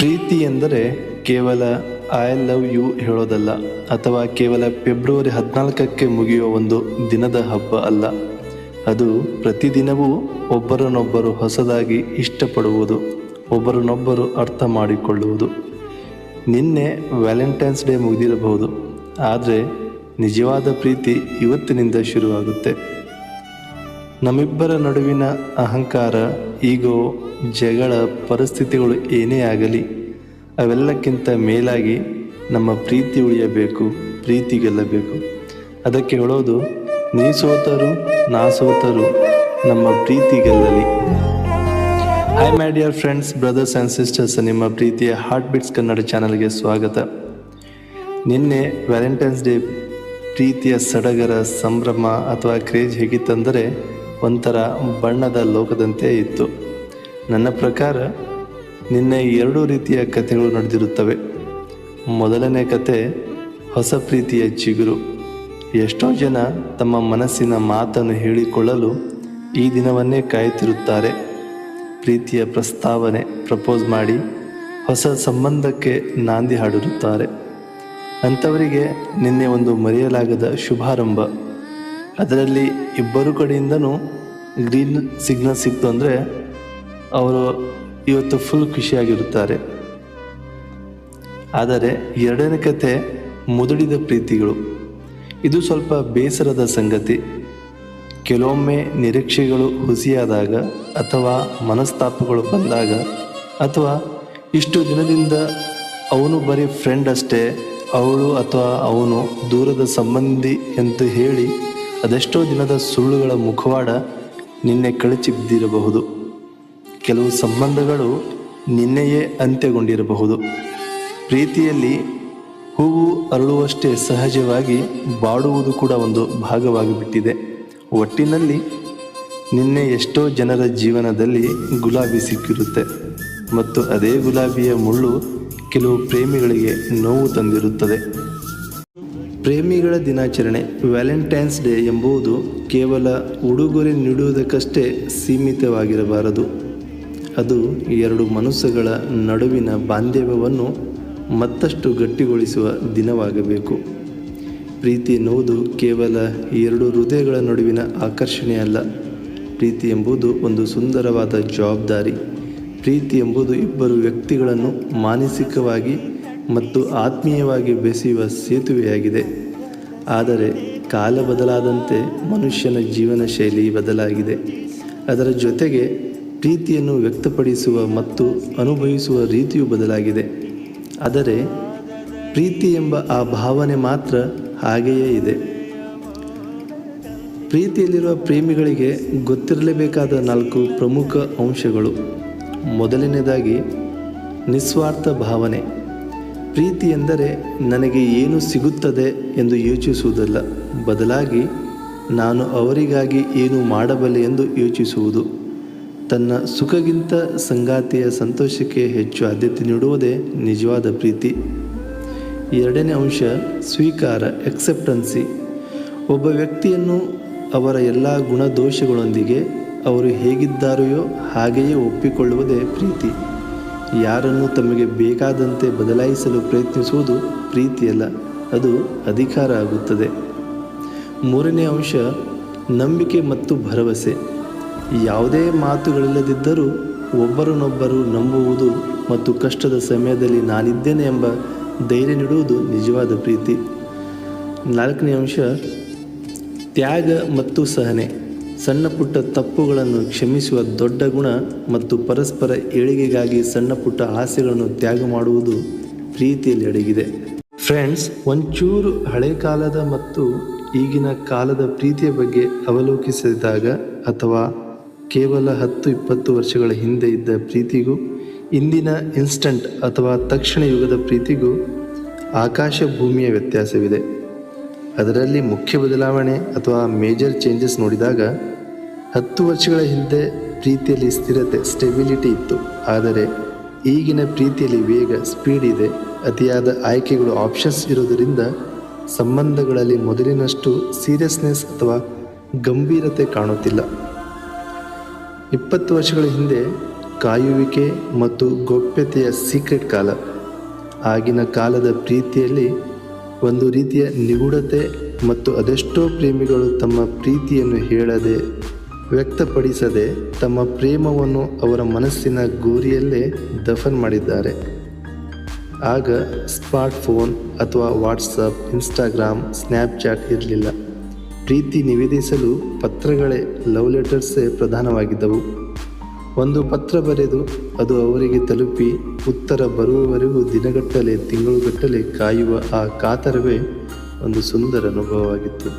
ಪ್ರೀತಿ ಎಂದರೆ ಕೇವಲ I love you ಹೇಳೋದಲ್ಲ, ಅಥವಾ ಕೇವಲ ಫೆಬ್ರವರಿ ಹದಿನಾಲ್ಕಕ್ಕೆ ಮುಗಿಯುವ ಒಂದು ದಿನದ ಹಬ್ಬ ಅಲ್ಲ. ಅದು ಪ್ರತಿದಿನವೂ ಒಬ್ಬರನ್ನೊಬ್ಬರು ಹೊಸದಾಗಿ ಇಷ್ಟಪಡುವುದು, ಒಬ್ಬರನ್ನೊಬ್ಬರು ಅರ್ಥ ಮಾಡಿಕೊಳ್ಳುವುದು. ನಿನ್ನೆ ವ್ಯಾಲೆಂಟೈನ್ಸ್ ಡೇ ಮುಗಿದಿರಬಹುದು, ಆದರೆ ನಿಜವಾದ ಪ್ರೀತಿ ಇವತ್ತಿನಿಂದ ಶುರುವಾಗುತ್ತೆ. ನಮ್ಮಿಬ್ಬರ ನಡುವಿನ ಅಹಂಕಾರ, ಈಗೋ, ಜಗಳ ಪರಿಸ್ಥಿತಿಗಳು ಏನೇ ಆಗಲಿ, ಅವೆಲ್ಲಕ್ಕಿಂತ ಮೇಲಾಗಿ ನಮ್ಮ ಪ್ರೀತಿ ಉಳಿಯಬೇಕು, ಪ್ರೀತಿ ಗೆಲ್ಲಬೇಕು. ಅದಕ್ಕೆ ಹೇಳೋದು ನೀ ಸೋತರು ನಾ ಸೋತರು ನಮ್ಮ ಪ್ರೀತಿ ಗೆಲ್ಲಲಿ. Hi my dear friends brothers and sisters ನಿಮ್ಮ ಪ್ರೀತಿಯ ಹಾರ್ಟ್ ಬೀಟ್ಸ್ ಕನ್ನಡ ಚಾನಲ್ಗೆ ಸ್ವಾಗತ. ನಿನ್ನೆ ವ್ಯಾಲೆಂಟೈನ್ಸ್ ಡೇ ಪ್ರೀತಿಯ ಸಡಗರ, ಸಂಭ್ರಮ ಅಥವಾ ಕ್ರೇಜ್ ಹೇಗಿತ್ತಂದರೆ ಒಂಥರ ಬಣ್ಣದ ಲೋಕದಂತೆ ಇತ್ತು. ನನ್ನ ಪ್ರಕಾರ ನಿನ್ನೆ ಎರಡು ರೀತಿಯ ಕಥೆಗಳು ನಡೆದಿರುತ್ತವೆ. ಮೊದಲನೇ ಕತೆ ಹೊಸ ಪ್ರೀತಿಯ ಚಿಗುರು. ಎಷ್ಟೋ ಜನ ತಮ್ಮ ಮನಸ್ಸಿನ ಮಾತನ್ನು ಹೇಳಿಕೊಳ್ಳಲು ಈ ದಿನವನ್ನೇ ಕಾಯುತ್ತಿರುತ್ತಾರೆ. ಪ್ರೀತಿಯ ಪ್ರಸ್ತಾವನೆ ಪ್ರಪೋಸ್ ಮಾಡಿ ಹೊಸ ಸಂಬಂಧಕ್ಕೆ ನಾಂದಿ ಹಾಡಿರುತ್ತಾರೆ ಅಂಥವರಿಗೆ ನಿನ್ನೆ ಒಂದು ಮರೆಯಲಾಗದ ಶುಭಾರಂಭ. ಅದರಲ್ಲಿ ಇಬ್ಬರು ಕಡೆಯಿಂದನೂ ಗ್ರೀನ್ ಸಿಗ್ನಲ್ ಸಿಕ್ತು ಅಂದರೆ ಅವರು ಇವತ್ತು ಫುಲ್ ಖುಷಿಯಾಗಿರುತ್ತಾರೆ. ಆದರೆ ಎರಡನೇ ಕತೆ ಮುದುಡಿದ ಪ್ರೀತಿಗಳು. ಇದು ಸ್ವಲ್ಪ ಬೇಸರದ ಸಂಗತಿ. ಕೆಲವೊಮ್ಮೆ ನಿರೀಕ್ಷೆಗಳು ಹುಸಿಯಾದಾಗ ಅಥವಾ ಮನಸ್ತಾಪಗಳು ಬಂದಾಗ ಅಥವಾ ಇಷ್ಟು ದಿನದಿಂದ ಅವನು ಬರೀ ಫ್ರೆಂಡ್ ಅಷ್ಟೇ, ಅವಳು ಅಥವಾ ಅವನು ದೂರದ ಸಂಬಂಧಿ ಎಂದು ಹೇಳಿ ಅದೆಷ್ಟೋ ದಿನದ ಸುಳ್ಳುಗಳ ಮುಖವಾಡ ನಿನ್ನೆ ಕಳಚಿ ಬಿದ್ದಿರಬಹುದು. ಕೆಲವು ಸಂಬಂಧಗಳು ನಿನ್ನೆಯೇ ಅಂತ್ಯಗೊಂಡಿರಬಹುದು. ಪ್ರೀತಿಯಲ್ಲಿ ಹೂವು ಅರಳುವಷ್ಟೇ ಸಹಜವಾಗಿ ಬಾಡುವುದು ಕೂಡ ಒಂದು ಭಾಗವಾಗಿಬಿಟ್ಟಿದೆ. ಒಟ್ಟಿನಲ್ಲಿ ನಿನ್ನೆ ಎಷ್ಟೋ ಜನರ ಜೀವನದಲ್ಲಿ ಗುಲಾಬಿ ಸಿಕ್ಕಿರುತ್ತೆ. ಮತ್ತು ಅದೇ ಗುಲಾಬಿಯ ಮುಳ್ಳು ಕೆಲವು ಪ್ರೇಮಿಗಳಿಗೆ ನೋವು ತಂದಿರುತ್ತದೆ. ಪ್ರೇಮಿಗಳ ದಿನಾಚರಣೆ, ವ್ಯಾಲೆಂಟೈನ್ಸ್ ಡೇ ಎಂಬುದು ಕೇವಲ ಉಡುಗೊರೆ ನೀಡುವುದಕ್ಕಷ್ಟೇ ಸೀಮಿತವಾಗಿರಬಾರದು. ಅದು ಎರಡು ಮನಸ್ಸುಗಳ ನಡುವಿನ ಬಾಂಧವ್ಯವನ್ನು ಮತ್ತಷ್ಟು ಗಟ್ಟಿಗೊಳಿಸುವ ದಿನವಾಗಬೇಕು. ಪ್ರೀತಿ ಎನ್ನುವುದು ಕೇವಲ ಎರಡು ಹೃದಯಗಳ ನಡುವಿನ ಆಕರ್ಷಣೆ ಅಲ್ಲ. ಪ್ರೀತಿ ಎಂಬುದು ಒಂದು ಸುಂದರವಾದ ಜವಾಬ್ದಾರಿ. ಪ್ರೀತಿ ಎಂಬುದು ಇಬ್ಬರು ವ್ಯಕ್ತಿಗಳನ್ನು ಮಾನಸಿಕವಾಗಿ ಮತ್ತು ಆತ್ಮೀಯವಾಗಿ ಬೆಸೆಯುವ ಸೇತುವೆಯಾಗಿದೆ. ಆದರೆ ಕಾಲ ಬದಲಾದಂತೆ ಮನುಷ್ಯನ ಜೀವನ ಶೈಲಿ ಬದಲಾಗಿದೆ. ಅದರ ಜೊತೆಗೆ ಪ್ರೀತಿಯನ್ನು ವ್ಯಕ್ತಪಡಿಸುವ ಮತ್ತು ಅನುಭವಿಸುವ ರೀತಿಯೂ ಬದಲಾಗಿದೆ. ಆದರೆ ಪ್ರೀತಿ ಎಂಬ ಆ ಭಾವನೆ ಮಾತ್ರ ಹಾಗೆಯೇ ಇದೆ. ಪ್ರೀತಿಯಲ್ಲಿರುವ ಪ್ರೇಮಿಗಳಿಗೆ ಗೊತ್ತಿರಲೇಬೇಕಾದ ನಾಲ್ಕು ಪ್ರಮುಖ ಅಂಶಗಳು. ಮೊದಲನೇದಾಗಿ ನಿಸ್ವಾರ್ಥ ಭಾವನೆ. ಪ್ರೀತಿ ಎಂದರೆ ನನಗೆ ಏನು ಸಿಗುತ್ತದೆ ಎಂದು ಯೋಚಿಸುವುದಲ್ಲ. ಬದಲಾಗಿ ನಾನು ಅವರಿಗಾಗಿ ಏನು ಮಾಡಬಲ್ಲೆ ಎಂದು ಯೋಚಿಸುವುದು. ತನ್ನ ಸುಖಗಿಂತ ಸಂಗಾತಿಯ ಸಂತೋಷಕ್ಕೆ ಹೆಚ್ಚು ಆದ್ಯತೆ ನೀಡುವುದೇ ನಿಜವಾದ ಪ್ರೀತಿ. ಎರಡನೇ ಅಂಶ, ಸ್ವೀಕಾರ ಎಕ್ಸೆಪ್ಟೆನ್ಸಿ ಒಬ್ಬ ವ್ಯಕ್ತಿಯನ್ನು ಅವರ ಎಲ್ಲ ಗುಣದೋಷಗಳೊಂದಿಗೆ ಅವರು ಹೇಗಿದ್ದಾರೆಯೋ ಹಾಗೆಯೇ ಒಪ್ಪಿಕೊಳ್ಳುವುದೇ ಪ್ರೀತಿ. ಯಾರನ್ನು ತಮಗೆ ಬೇಕಾದಂತೆ ಬದಲಾಯಿಸಲು ಪ್ರಯತ್ನಿಸುವುದು ಪ್ರೀತಿಯಲ್ಲ, ಅದು ಅಧಿಕಾರ ಆಗುತ್ತದೆ. ಮೂರನೇ ಅಂಶ, ನಂಬಿಕೆ ಮತ್ತು ಭರವಸೆ. ಯಾವುದೇ ಮಾತುಗಳಿಲ್ಲದಿದ್ದರೂ ಒಬ್ಬರನ್ನೊಬ್ಬರು ನಂಬುವುದು ಮತ್ತು ಕಷ್ಟದ ಸಮಯದಲ್ಲಿ ನಾನಿದ್ದೇನೆ ಎಂಬ ಧೈರ್ಯ ನೀಡುವುದು ನಿಜವಾದ ಪ್ರೀತಿ. ನಾಲ್ಕನೇ ಅಂಶ, ತ್ಯಾಗ ಮತ್ತು ಸಹನೆ. ಸಣ್ಣ ಪುಟ್ಟ ತಪ್ಪುಗಳನ್ನು ಕ್ಷಮಿಸುವ ದೊಡ್ಡ ಗುಣ ಮತ್ತು ಪರಸ್ಪರ ಏಳಿಗೆಗಾಗಿ ಸಣ್ಣ ಪುಟ್ಟ ಆಸೆಗಳನ್ನು ತ್ಯಾಗ ಮಾಡುವುದು ಪ್ರೀತಿಯಲ್ಲಿ ಅಡಗಿದೆ. ಫ್ರೆಂಡ್ಸ್, ಒಂಚೂರು ಹಳೆ ಕಾಲದ ಮತ್ತು ಈಗಿನ ಕಾಲದ ಪ್ರೀತಿಯ ಬಗ್ಗೆ ಅವಲೋಕಿಸಿದಾಗ ಅಥವಾ ಕೇವಲ ಹತ್ತು, ಇಪ್ಪತ್ತು ವರ್ಷಗಳ ಹಿಂದೆ ಇದ್ದ ಪ್ರೀತಿಗೂ, ಇಂದಿನ ಇನ್ಸ್ಟಂಟ್ ಅಥವಾ ತಕ್ಷಣ ಯುಗದ ಪ್ರೀತಿಗೂ ಆಕಾಶ ಭೂಮಿಯ ವ್ಯತ್ಯಾಸವಿದೆ. ಅದರಲ್ಲಿ ಮುಖ್ಯ ಬದಲಾವಣೆ ಅಥವಾ ಮೇಜರ್ ಚೇಂಜಸ್ ನೋಡಿದಾಗ ಹತ್ತು ವರ್ಷಗಳ ಹಿಂದೆ ಪ್ರೀತಿಯಲ್ಲಿ ಸ್ಥಿರತೆ ಸ್ಟೆಬಿಲಿಟಿ ಇತ್ತು. ಆದರೆ ಈಗಿನ ಪ್ರೀತಿಯಲ್ಲಿ ವೇಗ ಸ್ಪೀಡ್ ಇದೆ. ಅತಿಯಾದ ಆಯ್ಕೆಗಳು ಆಪ್ಷನ್ಸ್ ಇರೋದರಿಂದ ಸಂಬಂಧಗಳಲ್ಲಿ ಮೊದಲಿನಷ್ಟು ಸೀರಿಯಸ್ನೆಸ್ ಅಥವಾ ಗಂಭೀರತೆ ಕಾಣುತ್ತಿಲ್ಲ. ಇಪ್ಪತ್ತು ವರ್ಷಗಳ ಹಿಂದೆ ಕಾಯುವಿಕೆ ಮತ್ತು ಗೌಪ್ಯತೆಯ ಸೀಕ್ರೆಟ್ ಕಾಲ. ಆಗಿನ ಕಾಲದ ಪ್ರೀತಿಯಲ್ಲಿ ಒಂದು ರೀತಿಯ ನಿಗೂಢತೆ ಮತ್ತು ಅದೆಷ್ಟೋ ಪ್ರೇಮಿಗಳು ತಮ್ಮ ಪ್ರೀತಿಯನ್ನು ಹೇಳದೆ ವ್ಯಕ್ತಪಡಿಸದೆ ತಮ್ಮ ಪ್ರೇಮವನ್ನು ಅವರ ಮನಸ್ಸಿನ ಗೋರಿಯಲ್ಲೇ ದಫನ್ ಮಾಡಿದ್ದಾರೆ. ಆಗ ಸ್ಮಾರ್ಟ್ಫೋನ್ ಅಥವಾ ವಾಟ್ಸಪ್, ಇನ್ಸ್ಟಾಗ್ರಾಮ್, ಸ್ನ್ಯಾಪ್ಚಾಟ್ ಇರಲಿಲ್ಲ. ಪ್ರೀತಿ ನಿವೇದಿಸಲು ಪತ್ರಗಳೇ ಲವ್ ಲೆಟರ್ಸೇ ಪ್ರಧಾನವಾಗಿದ್ದವು. ಒಂದು ಪತ್ರ ಬರೆದು ಅದು ಅವರಿಗೆ ತಲುಪಿ ಉತ್ತರ ಬರುವವರೆಗೂ ದಿನಗಟ್ಟಲೆ ತಿಂಗಳುಗಟ್ಟಲೆ ಕಾಯುವ ಆ ಕಾತರವೇ ಒಂದು ಸುಂದರ ಅನುಭವವಾಗಿತ್ತು.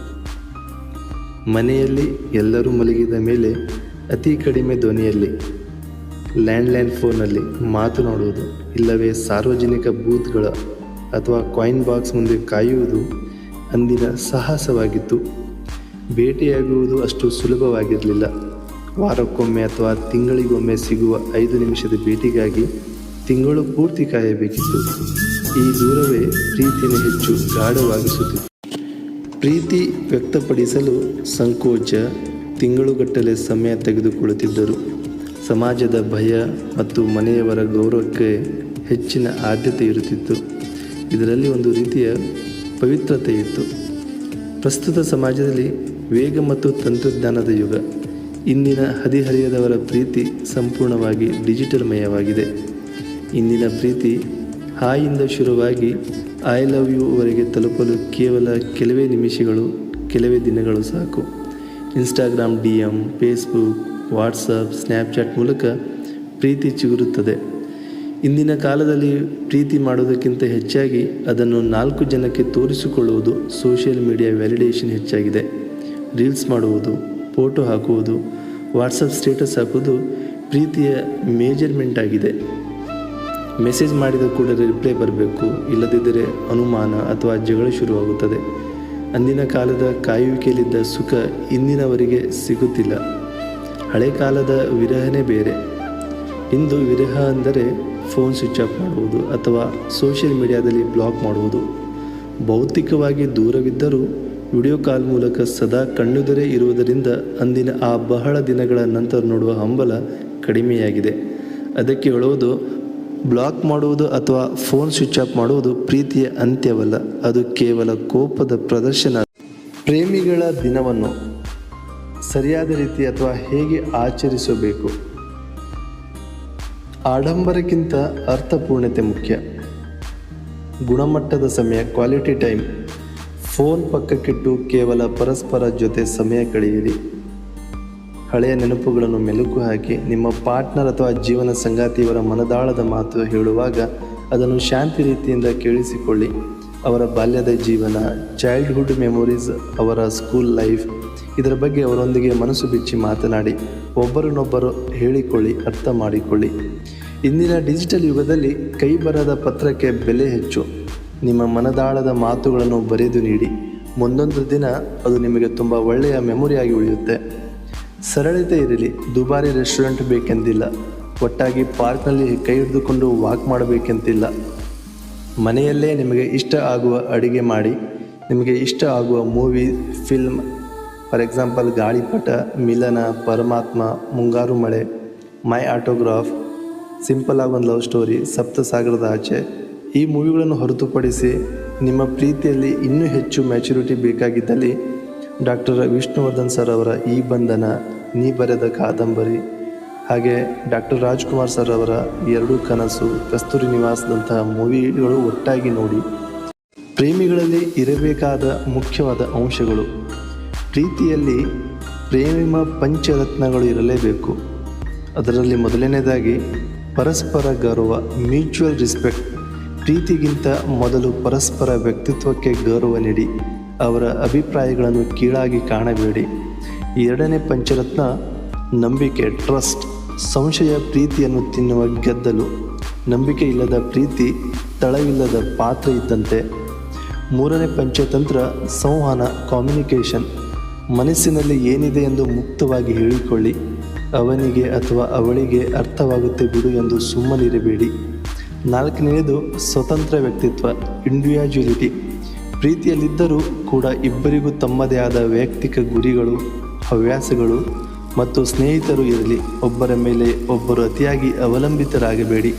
ಮನೆಯಲ್ಲಿ ಎಲ್ಲರೂ ಮಲಗಿದ ಮೇಲೆ ಅತಿ ಕಡಿಮೆ ಧ್ವನಿಯಲ್ಲಿ, ಲ್ಯಾಂಡ್ಲೈನ್ ಫೋನಲ್ಲಿ ಮಾತನಾಡುವುದು ಇಲ್ಲವೇ ಸಾರ್ವಜನಿಕ ಬೂತ್ಗಳ ಅಥವಾ ಕಾಯಿನ್ ಬಾಕ್ಸ್ ಮುಂದೆ ಕಾಯುವುದು ಅಂದಿನ ಸಾಹಸವಾಗಿತ್ತು. ಭೇಟಿಯಾಗುವುದು ಅಷ್ಟು ಸುಲಭವಾಗಿರಲಿಲ್ಲ. ವಾರಕ್ಕೊಮ್ಮೆ ಅಥವಾ ತಿಂಗಳಿಗೊಮ್ಮೆ ಸಿಗುವ ಐದು ನಿಮಿಷದ ಭೇಟಿಗಾಗಿ ತಿಂಗಳು ಪೂರ್ತಿ ಕಾಯಬೇಕಿತ್ತು. ಈ ದೂರವೇ ಪ್ರೀತಿಯನ್ನು ಹೆಚ್ಚು ಗಾಢವಾಗಿಸುತ್ತಿತ್ತು. ಪ್ರೀತಿ ವ್ಯಕ್ತಪಡಿಸಲು ಸಂಕೋಚ ತಿಂಗಳುಗಟ್ಟಲೆ ಸಮಯ ತೆಗೆದುಕೊಳ್ಳುತ್ತಿದ್ದರು. ಸಮಾಜದ ಭಯ ಮತ್ತು ಮನೆಯವರ ಗೌರವಕ್ಕೆ ಹೆಚ್ಚಿನ ಆದ್ಯತೆ ಇರುತ್ತಿತ್ತು. ಇದರಲ್ಲಿ ಒಂದು ರೀತಿಯ ಪವಿತ್ರತೆ ಇತ್ತು ಪ್ರಸ್ತುತ ಸಮಾಜದಲ್ಲಿ ವೇಗ ಮತ್ತು ತಂತ್ರಜ್ಞಾನದ ಯುಗ. ಇಂದಿನ ಹದಿಹರಿಯದವರ ಪ್ರೀತಿ ಸಂಪೂರ್ಣವಾಗಿ ಡಿಜಿಟಲ್ಮಯವಾಗಿದೆ. ಇಂದಿನ ಪ್ರೀತಿ ಹಾಯಿಂದ ಶುರುವಾಗಿ ಐ ಲವ್ ಯುವರೆಗೆ ತಲುಪಲು ಕೇವಲ ಕೆಲವೇ ನಿಮಿಷಗಳು, ಕೆಲವೇ ದಿನಗಳು ಸಾಕು. Instagram D M Facebook, WhatsApp, Snapchat ಮೂಲಕ ಪ್ರೀತಿ ಚಿಗುರುತ್ತದೆ. ಇಂದಿನ ಕಾಲದಲ್ಲಿ ಪ್ರೀತಿ ಮಾಡುವುದಕ್ಕಿಂತ ಹೆಚ್ಚಾಗಿ ಅದನ್ನು ನಾಲ್ಕು ಜನಕ್ಕೆ ತೋರಿಸಿಕೊಳ್ಳುವುದು ಸೋಷಿಯಲ್ ಮೀಡಿಯಾ ವ್ಯಾಲಿಡೇಷನ್ ಹೆಚ್ಚಾಗಿದೆ. ರೀಲ್ಸ್ ಮಾಡುವುದು ಫೋಟೋ ಹಾಕುವುದು, ವಾಟ್ಸಪ್ ಸ್ಟೇಟಸ್ ಹಾಕುವುದು ಪ್ರೀತಿಯ ಮೇಜರ್ಮೆಂಟ್ ಆಗಿದೆ. ಮೆಸೇಜ್ ಮಾಡಿದ ಕೂಡಲೇ ರಿಪ್ಲೈ ಬರಬೇಕು, ಇಲ್ಲದಿದ್ದರೆ ಅನುಮಾನ ಅಥವಾ ಜಗಳ ಶುರುವಾಗುತ್ತದೆ. ಅಂದಿನ ಕಾಲದ ಕಾಯುವಿಕೆಯಲ್ಲಿದ್ದ ಸುಖ ಇಂದಿನವರಿಗೆ ಸಿಗುತ್ತಿಲ್ಲ. ಹಳೆ ಕಾಲದ ವಿರಹನೇ ಬೇರೆ. ಇಂದು ವಿರಹ ಅಂದರೆ ಫೋನ್ ಸ್ವಿಚ್ ಆಫ್ ಮಾಡುವುದು ಅಥವಾ ಸೋಷಿಯಲ್ ಮೀಡಿಯಾದಲ್ಲಿ ಬ್ಲಾಕ್ ಮಾಡುವುದು. ಭೌತಿಕವಾಗಿ ದೂರವಿದ್ದರೂ ವಿಡಿಯೋ ಕಾಲ್ ಮೂಲಕ ಸದಾ ಕಣ್ಣೆದುರೇ ಇರುವುದರಿಂದ ಅಂದಿನ ಆ ಬಹಳ ದಿನಗಳ ನಂತರ ನೋಡುವ ಹಂಬಲ ಕಡಿಮೆಯಾಗಿದೆ. ಅದಕ್ಕೆ ಹೇಳುವುದು, ಬ್ಲಾಕ್ ಮಾಡುವುದು ಅಥವಾ ಫೋನ್ ಸ್ವಿಚ್ ಆಫ್ ಮಾಡುವುದು ಪ್ರೀತಿಯ ಅಂತ್ಯವಲ್ಲ, ಅದು ಕೇವಲ ಕೋಪದ ಪ್ರದರ್ಶನ. ಪ್ರೇಮಿಗಳ ದಿನವನ್ನು ಸರಿಯಾದ ರೀತಿ ಅಥವಾ ಹೇಗೆ ಆಚರಿಸಬೇಕು? ಆಡಂಬರಕ್ಕಿಂತ ಅರ್ಥಪೂರ್ಣತೆ ಮುಖ್ಯ. ಗುಣಮಟ್ಟದ ಸಮಯ ಕ್ವಾಲಿಟಿ ಟೈಮ್ ಫೋನ್ ಪಕ್ಕಕ್ಕಿಟ್ಟು ಕೇವಲ ಪರಸ್ಪರ ಜೊತೆ ಸಮಯ ಕಳೆಯಿರಿ. ಹಳೆಯ ನೆನಪುಗಳನ್ನು ಮೆಲುಕು ಹಾಕಿ ನಿಮ್ಮ ಪಾರ್ಟ್ನರ್ ಅಥವಾ ಜೀವನ ಸಂಗಾತಿಯವರ ಮನದಾಳದ ಮಾತು ಹೇಳುವಾಗ ಅದನ್ನು ಶಾಂತಿ ರೀತಿಯಿಂದ ಕೇಳಿಸಿಕೊಳ್ಳಿ. ಅವರ ಬಾಲ್ಯದ ಜೀವನ ಚೈಲ್ಡ್ಹುಡ್ ಮೆಮೊರೀಸ್ ಅವರ ಸ್ಕೂಲ್ ಲೈಫ್ ಇದರ ಬಗ್ಗೆ ಅವರೊಂದಿಗೆ ಮನಸ್ಸು ಬಿಚ್ಚಿ ಮಾತನಾಡಿ, ಒಬ್ಬರನ್ನೊಬ್ಬರು ಹೇಳಿಕೊಳ್ಳಿ, ಅರ್ಥ ಮಾಡಿಕೊಳ್ಳಿ. ಇಂದಿನ ಡಿಜಿಟಲ್ ಯುಗದಲ್ಲಿ ಕೈ ಬರದ ಪತ್ರಕ್ಕೆ ಬೆಲೆ ಹೆಚ್ಚು. ನಿಮ್ಮ ಮನದಾಳದ ಮಾತುಗಳನ್ನು ಬರೆದು ನೀಡಿ. ಮುಂದೊಂದು ದಿನ ಅದು ನಿಮಗೆ ತುಂಬ ಒಳ್ಳೆಯ ಮೆಮೊರಿಯಾಗಿ ಉಳಿಯುತ್ತೆ. ಸರಳತೆ ಇರಲಿ, ದುಬಾರಿ ರೆಸ್ಟೋರೆಂಟ್ ಬೇಕೆಂದಿಲ್ಲ. ಒಟ್ಟಾಗಿ ಪಾರ್ಕ್ನಲ್ಲಿ ಕೈ ಹಿಡಿದುಕೊಂಡು ವಾಕ್ ಮಾಡಬೇಕೆಂತಿಲ್ಲ. ಮನೆಯಲ್ಲೇ ನಿಮಗೆ ಇಷ್ಟ ಆಗುವ ಅಡುಗೆ ಮಾಡಿ, ನಿಮಗೆ ಇಷ್ಟ ಆಗುವ ಮೂವಿ ಫಿಲ್ಮ್ ಫಾರ್ ಎಕ್ಸಾಂಪಲ್ ಗಾಳಿಪಟ, ಮಿಲನ, ಪರಮಾತ್ಮ, ಮುಂಗಾರು ಮಳೆ ಮೈ ಆಟೋಗ್ರಾಫ್ ಸಿಂಪಲ್ ಆಗಿ ಒಂದು ಲವ್ ಸ್ಟೋರಿ ಸಪ್ತಸಾಗರದ ಆಚೆ. ಈ ಮೂವಿಗಳನ್ನು ಹೊರತುಪಡಿಸಿ ನಿಮ್ಮ ಪ್ರೀತಿಯಲ್ಲಿ ಇನ್ನೂ ಹೆಚ್ಚು ಮ್ಯಾಚುರಿಟಿ ಬೇಕಾಗಿದ್ದಲ್ಲಿ ಡಾಕ್ಟರ್ ವಿಷ್ಣುವರ್ಧನ್ ಸರ್ ಅವರ ಈ ಬಂಧನ ನೀ ಬರೆದ ಕಾದಂಬರಿ ಹಾಗೆ ಡಾಕ್ಟರ್ ರಾಜ್ಕುಮಾರ್ ಸರ್ ಅವರ ಎರಡು ಕನಸು ಕಸ್ತೂರಿ ನಿವಾಸದಂತಹ ಮೂವಿಗಳು ಒಟ್ಟಾಗಿ ನೋಡಿ ಪ್ರೇಮಿಗಳಲ್ಲಿ ಇರಬೇಕಾದ ಮುಖ್ಯವಾದ ಅಂಶಗಳು ಪ್ರೀತಿಯಲ್ಲಿ ಪ್ರೇಮ ಪಂಚರತ್ನಗಳು ಇರಲೇಬೇಕು. ಅದರಲ್ಲಿ ಮೊದಲನೇದಾಗಿ ಪರಸ್ಪರ ಗೌರವ ಮ್ಯೂಚುವಲ್ ರೆಸ್ಪೆಕ್ಟ್ ಪ್ರೀತಿಗಿಂತ ಮೊದಲು ಪರಸ್ಪರ ವ್ಯಕ್ತಿತ್ವಕ್ಕೆ ಗೌರವ ನೀಡಿ, ಅವರ ಅಭಿಪ್ರಾಯಗಳನ್ನು ಕೀಳಾಗಿ ಕಾಣಬೇಡಿ. ಎರಡನೇ ಪಂಚರತ್ನ, ನಂಬಿಕೆ ಟ್ರಸ್ಟ್ ಸಂಶಯ, ಪ್ರೀತಿಯನ್ನು ತಿನ್ನುವ ಗೆದ್ದಲು. ನಂಬಿಕೆ ಇಲ್ಲದ ಪ್ರೀತಿ, ತಳವಿಲ್ಲದ ಪಾತ್ರ ಇದ್ದಂತೆ. ಮೂರನೇ ಪಂಚತಂತ್ರ, ಸಂವಹನ ಕಾಮ್ಯುನಿಕೇಷನ್ ಮನಸ್ಸಿನಲ್ಲಿ ಏನಿದೆ ಎಂದು ಮುಕ್ತವಾಗಿ ಹೇಳಿಕೊಳ್ಳಿ. ಅವನಿಗೆ ಅಥವಾ ಅವಳಿಗೆ ಅರ್ಥವಾಗುತ್ತೆ ಬಿಡು ಎಂದು ಸುಮ್ಮನಿರಬೇಡಿ. ನಾಲ್ಕನೆಯದು ಸ್ವತಂತ್ರ ವ್ಯಕ್ತಿತ್ವ, ಇಂಡಿವಿಜುವಲಿಟಿ. ಪ್ರೀತಿಯಲ್ಲಿದ್ದರೂ ಕೂಡ ಇಬ್ಬರಿಗೂ ತಮ್ಮದೇ ಆದ ವೈಯಕ್ತಿಕ ಗುರಿಗಳು, ಹವ್ಯಾಸಗಳು ಮತ್ತು ಸ್ನೇಹಿತರು ಇರಲಿ, ಒಬ್ಬರ ಮೇಲೆ ಒಬ್ಬರು ಅತಿಯಾಗಿ ಅವಲಂಬಿತರಾಗಬೇಡಿ.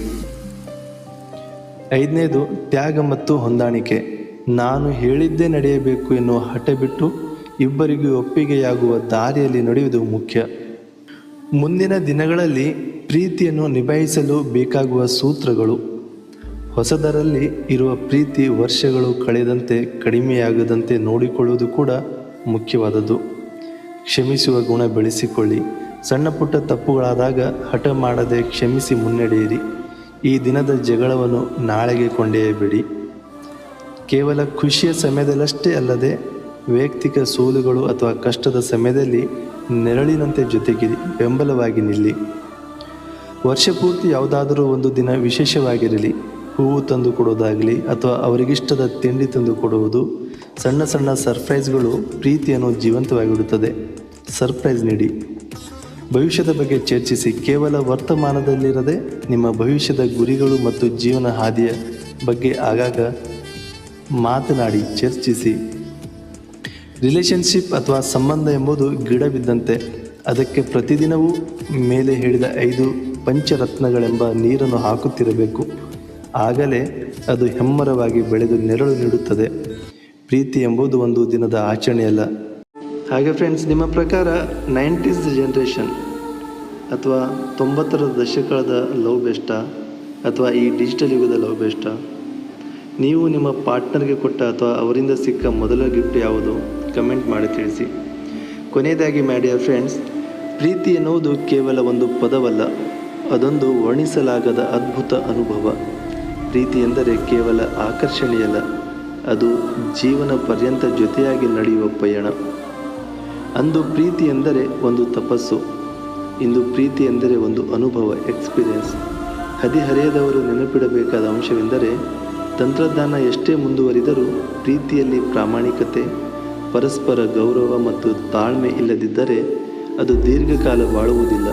ಐದನೇದು, ತ್ಯಾಗ ಮತ್ತು ಹೊಂದಾಣಿಕೆ. ನಾನು ಹೇಳಿದ್ದೇ ನಡೆಯಬೇಕು ಎನ್ನುವ ಹಠ ಬಿಟ್ಟು ಇಬ್ಬರಿಗೂ ಒಪ್ಪಿಗೆಯಾಗುವ ದಾರಿಯಲ್ಲಿ ನಡೆಯುವುದು ಮುಖ್ಯ. ಮುಂದಿನ ದಿನಗಳಲ್ಲಿ ಪ್ರೀತಿಯನ್ನು ನಿಭಾಯಿಸಲು ಬೇಕಾಗುವ ಸೂತ್ರಗಳು. ಹೊಸದರಲ್ಲಿ ಇರುವ ಪ್ರೀತಿ ವರ್ಷಗಳು ಕಳೆದಂತೆ ಕಡಿಮೆಯಾಗದಂತೆ ನೋಡಿಕೊಳ್ಳುವುದು ಕೂಡ ಮುಖ್ಯವಾದದ್ದು. ಕ್ಷಮಿಸುವ ಗುಣ ಬೆಳೆಸಿಕೊಳ್ಳಿ. ಸಣ್ಣ ಪುಟ್ಟ ತಪ್ಪುಗಳಾದಾಗ ಹಠ ಮಾಡದೆ ಕ್ಷಮಿಸಿ ಮುನ್ನಡೆಯಿರಿ. ಈ ದಿನದ ಜಗಳವನ್ನು ನಾಳೆಗೆ ಕೊಂಡೊಯ್ಯಬೇಡಿ. ಕೇವಲ ಖುಷಿಯ ಸಮಯದಲ್ಲಷ್ಟೇ ಅಲ್ಲದೆ ವೈಯಕ್ತಿಕ ಸೋಲುಗಳು ಅಥವಾ ಕಷ್ಟದ ಸಮಯದಲ್ಲಿ ನೆರಳಿನಂತೆ ಜೊತೆಗಿರಿ ಬೆಂಬಲವಾಗಿ ನಿಲ್ಲಿ. ವರ್ಷಪೂರ್ತಿ ಯಾವುದಾದರೂ ಒಂದು ದಿನ ವಿಶೇಷವಾಗಿರಲಿ. ಹೂವು ತಂದು ಕೊಡೋದಾಗಲಿ ಅಥವಾ ಅವರಿಗಿಷ್ಟದ ತಿಂಡಿ ತಂದು ಕೊಡುವುದು, ಸಣ್ಣ ಸಣ್ಣ ಸರ್ಪ್ರೈಸ್ಗಳು ಪ್ರೀತಿಯನ್ನು ಜೀವಂತವಾಗಿಡುತ್ತದೆ. ಸರ್ಪ್ರೈಸ್ ನೀಡಿ. ಭವಿಷ್ಯದ ಬಗ್ಗೆ ಚರ್ಚಿಸಿ ಕೇವಲ ವರ್ತಮಾನದಲ್ಲಿರದೆ ನಿಮ್ಮ ಭವಿಷ್ಯದ ಗುರಿಗಳು ಮತ್ತು ಜೀವನ ಹಾದಿಯ ಬಗ್ಗೆ ಆಗಾಗ ಮಾತನಾಡಿ ಚರ್ಚಿಸಿ. ರಿಲೇಷನ್ಶಿಪ್ ಅಥವಾ ಸಂಬಂಧ ಎಂಬುದು ಗಿಡವಿದ್ದಂತೆ ಅದಕ್ಕೆ ಪ್ರತಿದಿನವೂ ಮೇಲೆ ಹೇಳಿದ ಐದು ಪಂಚರತ್ನಗಳೆಂಬ ನೀರನ್ನು ಹಾಕುತ್ತಿರಬೇಕು. ಆಗಲೇ ಅದು ಹೆಮ್ಮರವಾಗಿ ಬೆಳೆದು ನೆರಳು ನೀಡುತ್ತದೆ. ಪ್ರೀತಿ ಎಂಬುದು ಒಂದು ದಿನದ ಆಚರಣೆಯಲ್ಲ. ಹಾಗೆ ಫ್ರೆಂಡ್ಸ್ ನಿಮ್ಮ ಪ್ರಕಾರ ನೈಂಟೀಸ್ ಜನ್ರೇಷನ್ ಅಥವಾ ತೊಂಬತ್ತರ ದಶಕದ ಲವ್ ಬೆಸ್ಟಾ ಅಥವಾ ಈ ಡಿಜಿಟಲ್ ಯುಗದ ಲವ್ ಬೆಸ್ಟಾ ನೀವು ನಿಮ್ಮ ಪಾರ್ಟ್ನರ್ಗೆ ಕೊಟ್ಟ ಅಥವಾ ಅವರಿಂದ ಸಿಕ್ಕ ಮೊದಲ ಗಿಫ್ಟ್ ಯಾವುದು? ಕಮೆಂಟ್ ಮಾಡಿ ತಿಳಿಸಿ. ಕೊನೆಯದಾಗಿ ಮಾಡಿಯ ಫ್ರೆಂಡ್ಸ್ ಪ್ರೀತಿ ಎನ್ನುವುದು ಕೇವಲ ಒಂದು ಪದವಲ್ಲ, ಅದೊಂದು ವರ್ಣಿಸಲಾಗದ ಅದ್ಭುತ ಅನುಭವ. ಪ್ರೀತಿ ಎಂದರೆ ಕೇವಲ ಆಕರ್ಷಣೆಯಲ್ಲ, ಅದು ಜೀವನ ಪರ್ಯಂತ ಜೊತೆಯಾಗಿ ನಡೆಯುವ ಪಯಣ. ಅಂದು ಪ್ರೀತಿ ಎಂದರೆ ಒಂದು ತಪಸ್ಸು, ಇಂದು ಪ್ರೀತಿ ಎಂದರೆ ಒಂದು ಅನುಭವ, ಎಕ್ಸ್ಪೀರಿಯನ್ಸ್. ಹದಿಹರೆಯದವರು ನೆನಪಿಡಬೇಕಾದ ಅಂಶವೆಂದರೆ, ತಂತ್ರಜ್ಞಾನ ಎಷ್ಟೇ ಮುಂದುವರಿದರೂ ಪ್ರೀತಿಯಲ್ಲಿ ಪ್ರಾಮಾಣಿಕತೆ, ಪರಸ್ಪರ ಗೌರವ ಮತ್ತು ತಾಳ್ಮೆ ಇಲ್ಲದಿದ್ದರೆ ಅದು ದೀರ್ಘಕಾಲ ಬಾಳುವುದಿಲ್ಲ.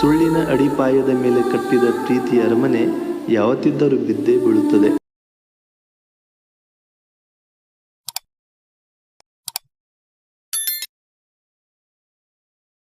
ಸುಳ್ಳಿನ ಅಡಿಪಾಯದ ಮೇಲೆ ಕಟ್ಟಿದ ಪ್ರೀತಿಯ ಅರಮನೆ ಯಾವತ್ತಿದ್ದರೂ ಬಿದ್ದೇ ಬೀಳುತ್ತದೆ.